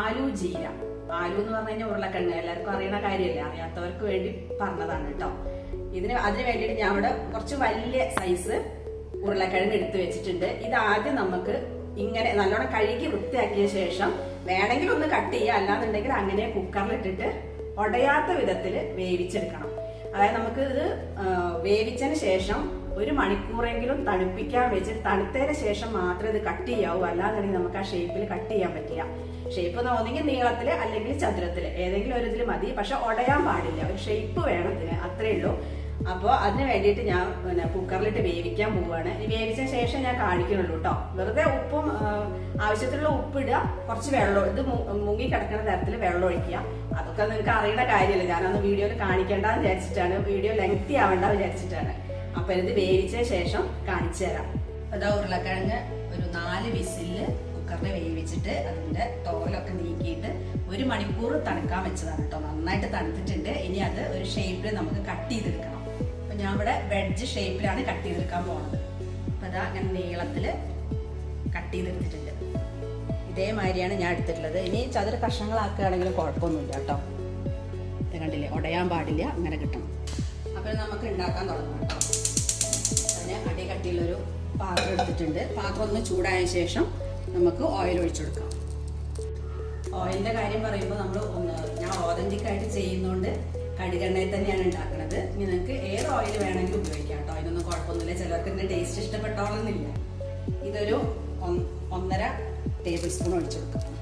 ആലു ജീര. ആലു എന്ന് പറഞ്ഞു കഴിഞ്ഞാൽ ഉരുളക്കിഴങ്ങ്. എല്ലാവർക്കും അറിയണ കാര്യമല്ലേ? അറിയാത്തവർക്ക് വേണ്ടി പറഞ്ഞതാണ് കേട്ടോ. ഇതിന് അതിന് വേണ്ടിയിട്ട് ഞാൻ ഇവിടെ കുറച്ച് വലിയ സൈസ് ഉരുളക്കിഴങ്ങ് എടുത്തു വെച്ചിട്ടുണ്ട്. ഇത് ആദ്യം നമുക്ക് ഇങ്ങനെ നല്ലോണം കഴുകി വൃത്തിയാക്കിയ ശേഷം വേണമെങ്കിൽ ഒന്ന് കട്ട് ചെയ്യുക അല്ലാന്നുണ്ടെങ്കിൽ അങ്ങനെ കുക്കറിലിട്ടിട്ട് ഉടയാത്ത വിധത്തിൽ വേവിച്ചെടുക്കണം. അതായത് നമുക്ക് ഇത് വേവിച്ചതിന് ശേഷം ഒരു മണിക്കൂറെങ്കിലും തണുപ്പിക്കാൻ വെച്ച് തണുത്തതിന് ശേഷം മാത്രമേ ഇത് കട്ട് ചെയ്യാവൂ. അല്ലാന്നുണ്ടെങ്കിൽ നമുക്ക് ആ ഷേപ്പിൽ കട്ട് ചെയ്യാൻ പറ്റില്ല. ഷേപ്പ് തോന്നിയെങ്കിൽ നീളത്തിൽ അല്ലെങ്കിൽ ചതുരത്തിൽ ഏതെങ്കിലും ഒരു ഇതിൽ മതി. പക്ഷെ ഉടയാൻ പാടില്ല. ഒരു ഷേപ്പ് വേണം ഇതിന്. അത്രേ ഉള്ളൂ. അപ്പോൾ അതിന് വേണ്ടിയിട്ട് ഞാൻ പിന്നെ കുക്കറിലിട്ട് വേവിക്കാൻ പോവുകയാണ് വേവിച്ച ശേഷം ഞാൻ കാണിക്കുന്നുള്ളൂ കേട്ടോ വെറുതെ ഉപ്പും ആവശ്യത്തിലുള്ള ആവശ്യത്തിനുള്ള ഉപ്പ് ഇടുക കുറച്ച് വെള്ളം ഇത് മുങ്ങി കിടക്കുന്ന തരത്തിൽ വെള്ളം ഒഴിക്കുക. അതൊക്കെ നിങ്ങൾക്ക് അറിയേണ്ട കാര്യമല്ല. ഞാനന്ന് വീഡിയോയിൽ കാണിക്കേണ്ടെന്ന് വിചാരിച്ചിട്ടാണ്. വീഡിയോ ലെങ്തി ആവേണ്ട വിചാരിച്ചിട്ടാണ്. അപ്പൊ ഇത് വേവിച്ച ശേഷം കാണിച്ചു തരാം. അതാ ഉരുളക്കിഴങ്ങ് ഒരു നാല് വിസിൽ കുക്കറിൽ വേവിച്ചിട്ട് അതിന്റെ തോലൊക്കെ നീക്കിയിട്ട് ഒരു മണിക്കൂർ തണുക്കാൻ വെച്ചതാണ് കേട്ടോ നന്നായിട്ട് തണുത്തിട്ടുണ്ട്. ഇനി അത് ഒരു ഷേപ്പിൽ നമുക്ക് കട്ട് ചെയ്തെടുക്കണം. ഞാൻ ഇവിടെ വെഡ്ജ് ഷേപ്പിലാണ് കട്ട് ചെയ്തെടുക്കാൻ പോകുന്നത് അപ്പൊ അതാ ഞാൻ നീളത്തിൽ കട്ട് ചെയ്തെടുത്തിട്ടുണ്ട്. ഇതേമാതിരിയാണ് ഞാൻ എടുത്തിട്ടുള്ളത്. ഇനി ചതുര കഷ്ണങ്ങളാക്കുകയാണെങ്കിലും കുഴപ്പമൊന്നുമില്ല കേട്ടോ. ഇത് കണ്ടില്ലേ? ഉടയാൻ പാടില്ല അങ്ങനെ കിട്ടണം. അപ്പോൾ നമുക്ക് ഉണ്ടാക്കാൻ തുടങ്ങാം കേട്ടോ. അതിന് അടി കട്ടിയിലൊരു പാത്രം എടുത്തിട്ടുണ്ട്. പാത്രം ഒന്ന് ചൂടായ ശേഷം നമുക്ക് ഓയിൽ ഒഴിച്ചു കൊടുക്കാം. ഓയിലിന്റെ കാര്യം പറയുമ്പോൾ നമ്മൾ ഒന്ന് ഞാൻ ഓതന്റിക് ആയിട്ട് ചെയ്യുന്നതുകൊണ്ട് കടുകെണ്ണയിൽ തന്നെയാണ് ഉണ്ടാക്കുന്നത്. ഇനി നിങ്ങൾക്ക് ഏത് ഓയിൽ വേണമെങ്കിലും ഉപയോഗിക്കാം കേട്ടോ. അതിനൊന്നും കുഴപ്പമൊന്നുമില്ല. ചിലർക്ക് ഇതിന്റെ ടേസ്റ്റ് ഇഷ്ടപ്പെട്ടോളന്നില്ല ഇതൊരു ഒന്ന്- ഒന്നര ടേബിൾ സ്പൂൺ ഒഴിച്ചു കൊടുക്കാം.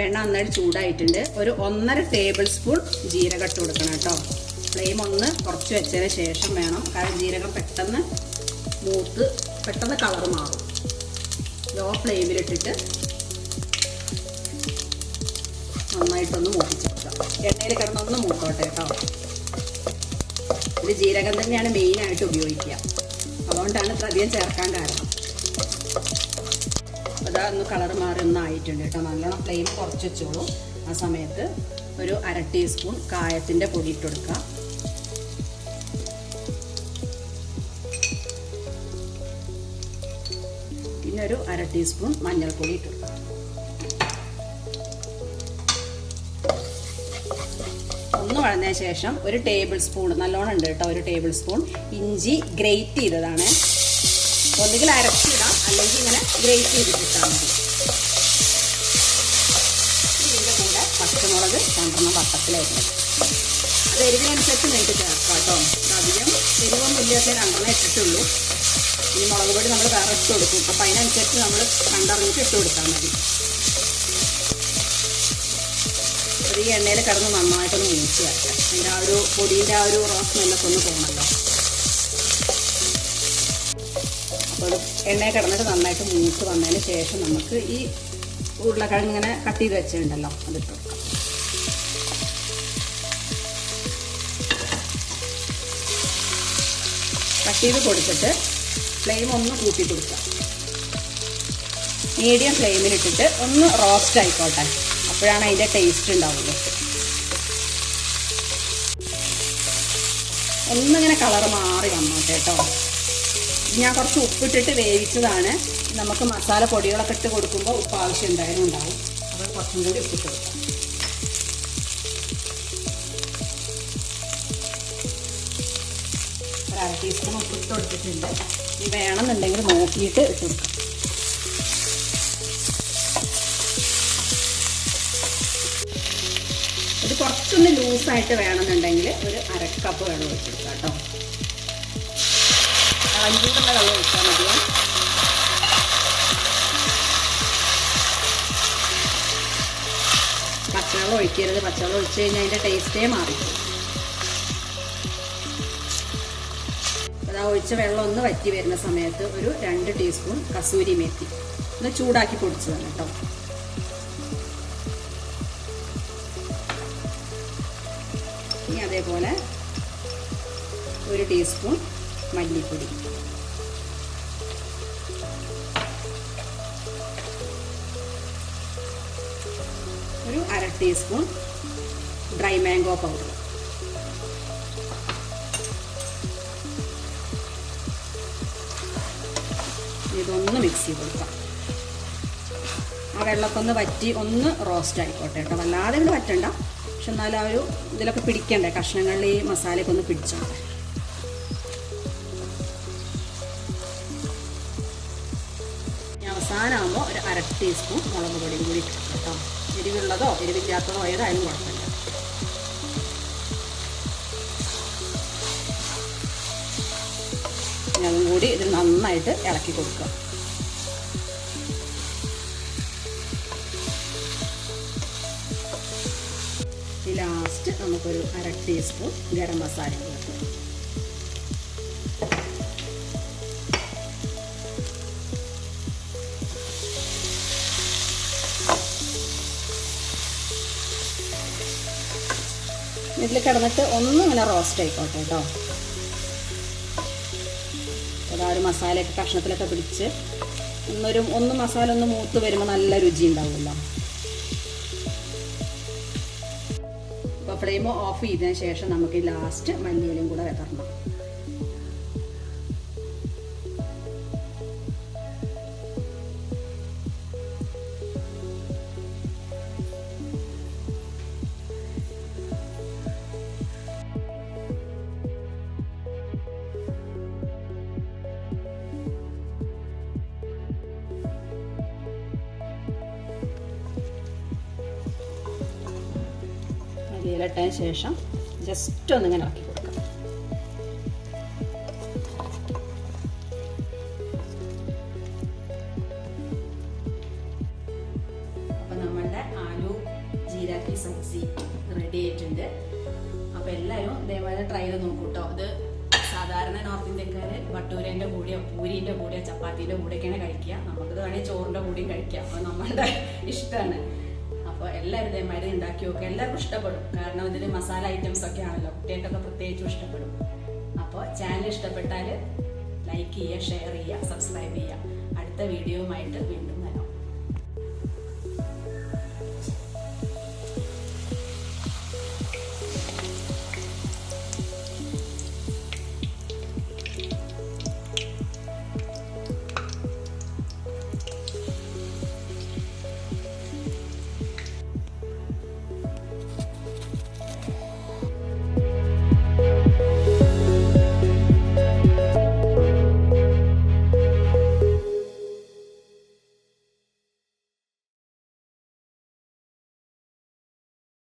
എണ്ണ നന്നായിട്ട് ചൂടായിട്ടുണ്ട്. ഒരു ഒന്നര ടേബിൾ സ്പൂൺ ജീരകം ഇട്ട് കൊടുക്കണം കേട്ടോ. ഫ്ലെയിം ഒന്ന് കുറച്ച് വെച്ചതിന് ശേഷം വേണം. കാരണം ജീരകം പെട്ടെന്ന് മൂത്ത് പെട്ടെന്ന് കളർ മാറും. ലോ ഫ്ലെയിമിലിട്ടിട്ട് നന്നായിട്ടൊന്ന് മൂപ്പിച്ചെടുക്കാം. എണ്ണയിൽ കിടന്നൊന്ന് മൂത്തോട്ടെ കേട്ടോ. ഇത് ജീരകം തന്നെയാണ് മെയിനായിട്ട് ഉപയോഗിക്കുക. അതുകൊണ്ടാണ് ഇത്ര അധികം ചേർക്കാൻ കാരണം. അതാ ഒന്ന് കളർ മാറി ഒന്ന് ആയിട്ടുണ്ട് കേട്ടോ. നല്ലോണം ഫ്ലെയിം കുറച്ച് വെച്ചോളൂ. ആ സമയത്ത് ഒരു അര ടീസ്പൂൺ കായത്തിന്റെ പൊടി ഇട്ട് പിന്നെ ഒരു അര ടീസ്പൂൺ മഞ്ഞൾപ്പൊടി ഇട്ടു. ഒന്ന് വഴഞ്ഞ ശേഷം ഒരു ടേബിൾ സ്പൂൺ നല്ലോണം ഉണ്ട് കേട്ടോ ഒരു ടേബിൾ സ്പൂൺ ഇഞ്ചി ഗ്രേറ്റ് ചെയ്തതാണ്. ഒന്നുകിൽ അരച്ചിടാം അല്ലെങ്കിൽ ഇങ്ങനെ ഗ്രേറ്റ് ചെയ്തിട്ടിട്ടാൽ മതി. ഇതിന്റെ കൂടെ പച്ചമുളക് രണ്ടെണ്ണം വട്ടത്തിലായിരുന്നത് അത് എരിവിനനുസരിച്ച് നിങ്ങൾക്ക് ചേർക്കാം കേട്ടോ. അധികം എരിവൊന്നും ഇല്ലാത്ത രണ്ടെണ്ണം ഇട്ടിട്ടുള്ളൂ. ഇനി മുളക് പൊടി നമ്മൾ വേറെ ഇട്ട് കൊടുക്കും. അപ്പം അതിനനുസരിച്ച് നമ്മൾ കണ്ടറിഞ്ഞിട്ട് ഇട്ട് കൊടുത്താൽ മതി. ഈ എണ്ണയിൽ കിടന്ന് നന്നായിട്ടൊന്ന് മൂച്ച് വരട്ടെ. അതിന്റെ ആ ഒരു പൊടിന്റെ ആ ഒരു റോസ് സ്മെല്ലൊക്കെ ഒന്ന് പോകണമല്ലോ അപ്പോൾ എണ്ണയിൽ കിടന്നിട്ട് നന്നായിട്ട് മൂത്ത് വന്നതിന് ശേഷം നമുക്ക് ഈ ഉരുളക്കിഴങ്ങ് ഇങ്ങനെ കട്ട് ചെയ്ത് വെച്ചിട്ടുണ്ടല്ലോ അതിട്ട് കൊടുക്കാം. കട്ട് ചെയ്ത് കൊടുത്തിട്ട് ഫ്ലെയിം ഒന്ന് കൂട്ടി കൊടുക്കുക. മീഡിയം ഫ്ലെയിമിലിട്ടിട്ട് ഒന്ന് റോസ്റ്റ് ആയിക്കോട്ടെ. അപ്പോഴാണ് അതിന്റെ ടേസ്റ്റ് ഉണ്ടാവുള്ളൂ. ഒന്നിങ്ങനെ കളർ മാറി വന്നോട്ടെ കേട്ടോ. ഞാൻ കുറച്ച് ഉപ്പിട്ടിട്ട് വേവിച്ചതാണ്. നമുക്ക് മസാല പൊടികളൊക്കെ ഇട്ട് കൊടുക്കുമ്പോൾ ഉപ്പ് ആവശ്യം എന്തായാലും ഉണ്ടാവും. അപ്പോൾ കുറച്ചും കൂടി ഉപ്പിട്ട് കൊടുക്കാം. ഒരു അര ടീസ്പൂൺ ഉപ്പിട്ട് കൊടുത്തിട്ടുണ്ട്. വേണമെന്നുണ്ടെങ്കിൽ നോക്കിയിട്ട് ഇട്ട് ഇത് കുറച്ചൊന്ന് ലൂസായിട്ട് വേണമെന്നുണ്ടെങ്കിൽ ഒരു അര കപ്പ് വെള്ളം ഒഴിച്ചെടുക്കാം കേട്ടോ. കളഞ്ചൂടുള്ള വെള്ളം ഒഴിച്ചാൽ മതിയോ? പച്ചവെള്ളം ഒഴിക്കരുത്. പച്ചവെള്ളം ഒഴിച്ചു കഴിഞ്ഞാൽ അതിന്റെ ടേസ്റ്റേ മാറി അതാ ഒഴിച്ച വെള്ളം ഒന്ന് വറ്റി വരുന്ന സമയത്ത് ഒരു രണ്ട് ടീസ്പൂൺ കസൂരി മേത്തി. ഒന്ന് ചൂടാക്കി പൊടിച്ചതാണ് കേട്ടോ. ഇനി അതേപോലെ ഒരു ടീസ്പൂൺ മല്ലിപ്പൊടി. ഒരു അര ടീസ്പൂൺ ഡ്രൈ മാംഗോ പൗഡർ. ഇതൊന്ന് മിക്സ് ചെയ്ത് കൊടുക്കാം. ആ വെള്ളമൊക്കെ ഒന്ന് വറ്റി ഒന്ന് റോസ്റ്റ് ആയിക്കോട്ടെ കേട്ടോ വല്ലാതെ ഇവിടെ വറ്റണ്ട. പക്ഷെ എന്നാലും ആ ഒരു ഇതിലൊക്കെ പിടിക്കണ്ടേ? കഷ്ണങ്ങളിൽ ഈ മസാലയൊക്കെ ഒന്ന് പിടിച്ചോട്ടെ അവസാനമാകുമ്പോൾ ഒരു അര ടീസ്പൂൺ മുളക് പൊടിയും കൂടി കേട്ടോ എരിവുള്ളതോ എരിവില്ലാത്തതോ ഏതായാലും കുഴപ്പമില്ല. ഇനി കൂടി ഇത് നന്നായിട്ട് ഇളക്കി കൊടുക്കുക. ലാസ്റ്റ് നമുക്കൊരു അര ടീസ്പൂൺ ഗരം മസാല കൊടുക്കാം. ഇതിൽ കിടന്നിട്ട് ഒന്നും ഇങ്ങനെ റോസ്റ്റ് ആയിക്കോട്ടെ കേട്ടോ. മസാലയൊക്കെ കഷ്ണത്തിലൊക്കെ പിടിച്ച് ഒന്നൊരു ഒന്ന് മസാല ഒന്ന് മൂത്ത് വരുമ്പോൾ നല്ല രുചി ഉണ്ടാവുമല്ലോ. അപ്പോൾ ഫ്ലെയിം ഓഫ് ചെയ്തതിന് ശേഷം നമുക്ക് ലാസ്റ്റ് മല്ലിയിലും കൂടെ വിതറണം മല്ലിയിലിട്ടതിന് ശേഷം ജസ്റ്റ് ഒന്ന് ഇങ്ങനെ ഇറക്കി കൊടുക്കാം. അപ്പം നമ്മളുടെ ആലു ജീരാക്കി സബ്സി റെഡി ആയിട്ടുണ്ട്. അപ്പം എല്ലാവരും ഇതേപോലെ ട്രൈ ചെയ്ത് നോക്കൂ കേട്ടോ ഇത് സാധാരണ നോർത്ത് ഇന്ത്യക്കാര് ഭട്ടൂരേന്റെ കൂടെയോ പൂരീന്റെ കൂടെയോ ചപ്പാത്തീന്റെ കൂടെയൊക്കെയാണ് കഴിക്കുക. നമുക്കിത് വേണമെങ്കിൽ ചോറിന്റെ കൂടെയും കഴിക്കാം. അപ്പോൾ നമ്മളുടെ ഇഷ്ടമാണ്. അപ്പോൾ എല്ലാവരും ഇതേമാതിരി ഉണ്ടാക്കി നോക്കുക എല്ലാവർക്കും ഇഷ്ടപ്പെടും. കാരണം ഇതിൽ മസാല ഐറ്റംസ് ഒക്കെ ആണല്ലോ. കുട്ടികൾക്കൊക്കെ പ്രത്യേകിച്ചും ഇഷ്ടപ്പെടും. അപ്പോൾ ചാനൽ ഇഷ്ടപ്പെട്ടാൽ ലൈക്ക് ചെയ്യുക ഷെയർ ചെയ്യുക സബ്സ്ക്രൈബ് ചെയ്യുക. അടുത്ത വീഡിയോയുമായിട്ട് വീണ്ടും